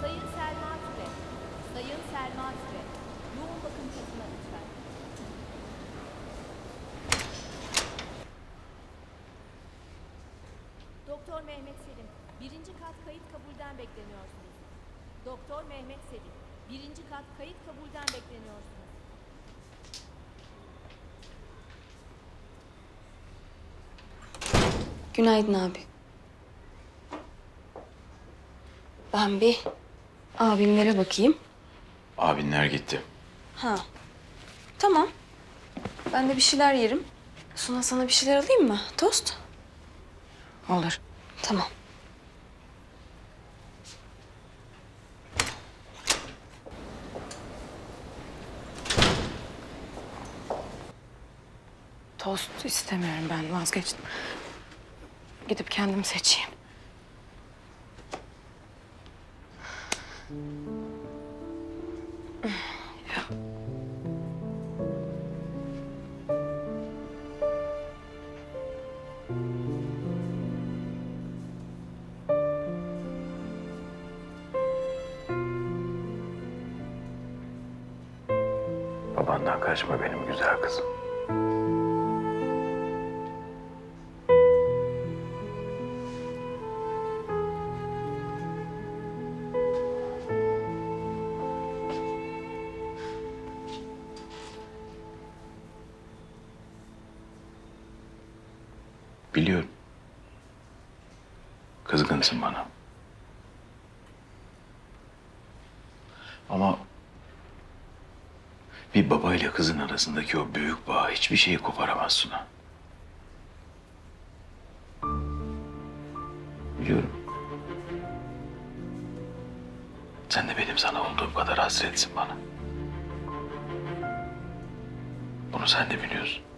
Sayın Selma Türe. Sayın Selma Türe. Yoğun bakım katına lütfen. Doktor Mehmet Selim. Birinci kat kayıt kabulden bekleniyorsunuz. Doktor Mehmet Selim. Birinci kat kayıt kabulden bekleniyorsunuz. Günaydın abi. Ben bir abimlere bakayım. Abinler gitti. Ha. Tamam. Ben de bir şeyler yerim. Suna sana bir şeyler alayım mı? Tost? Olur. Tamam. Tost istemiyorum ben vazgeçtim. Gidip kendim seçeyim. Babandan kaçma benim güzel kızım. Biliyorum. Kızgınsın bana. Ama bir baba ile kızın arasındaki o büyük bağ hiçbir şeyi koparamaz Suna. Biliyorum. Sen de benim sana olduğum kadar hasretsin bana. Bunu sen de biliyorsun.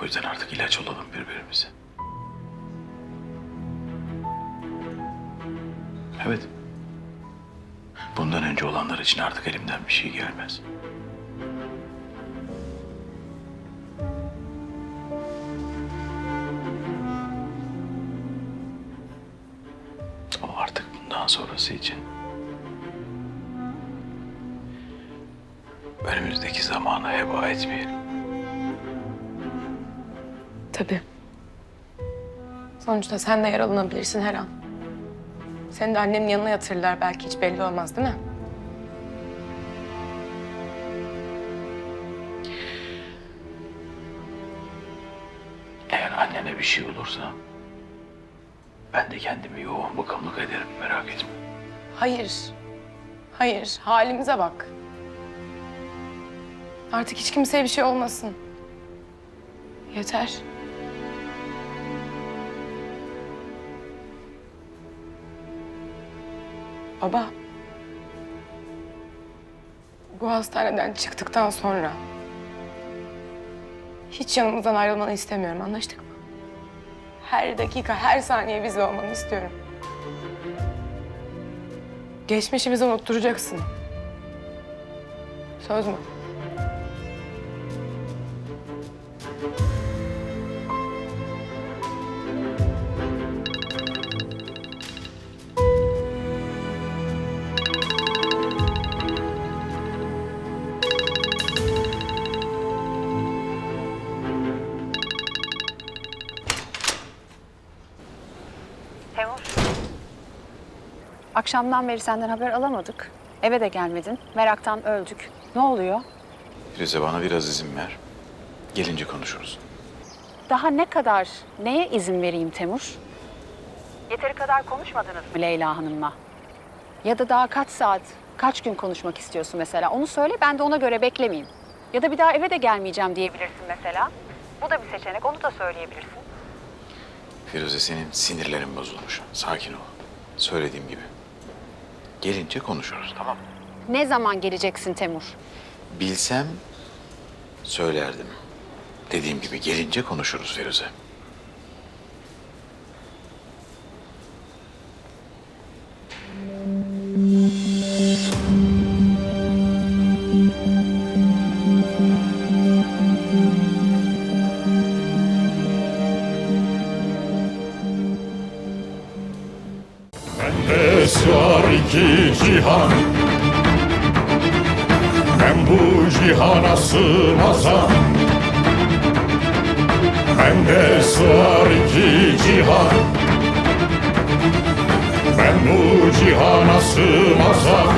O yüzden artık ilaç olalım birbirimize. Evet. Bundan önce olanlar için artık elimden bir şey gelmez. Ama artık bundan sonrası için önümüzdeki zamanı heba etmeyelim. Tabii. Sonuçta sen de yaralanabilirsin her an. Seni de annenin yanına yatırırlar belki hiç belli olmaz değil mi? Eğer annene bir şey olursa ben de kendimi yoğun bakımlık ederim merak etme. Hayır. Hayır. Halimize bak. Artık hiç kimseye bir şey olmasın. Yeter. Baba. Bu hastaneden çıktıktan sonra hiç yanımızdan ayrılmanı istemiyorum. Anlaştık mı? Her dakika, her saniye bizle olmanı istiyorum. Geçmişimizi unutturacaksın. Söz mü? Akşamdan beri senden haber alamadık. Eve de gelmedin. Meraktan öldük. Ne oluyor? Firuze bana biraz izin ver. Gelince konuşuruz. Daha ne kadar, neye izin vereyim Temur? Yeteri kadar konuşmadınız mı Leyla Hanım'la? Ya da daha kaç saat, kaç gün konuşmak istiyorsun mesela? Onu söyle, ben de ona göre beklemeyeyim. Ya da bir daha eve de gelmeyeceğim diyebilirsin mesela. Bu da bir seçenek, onu da söyleyebilirsin. Firuze senin sinirlerin bozulmuş. Sakin ol. Söylediğim gibi. Gelince konuşuruz tamam mı? Ne zaman geleceksin Temur? Bilsem söylerdim. Dediğim gibi gelince konuşuruz Firuze. Bende sığar iki cihan. Ben bu cihana sığmazam. Bende sığar iki cihan. Ben bu cihana sığmazam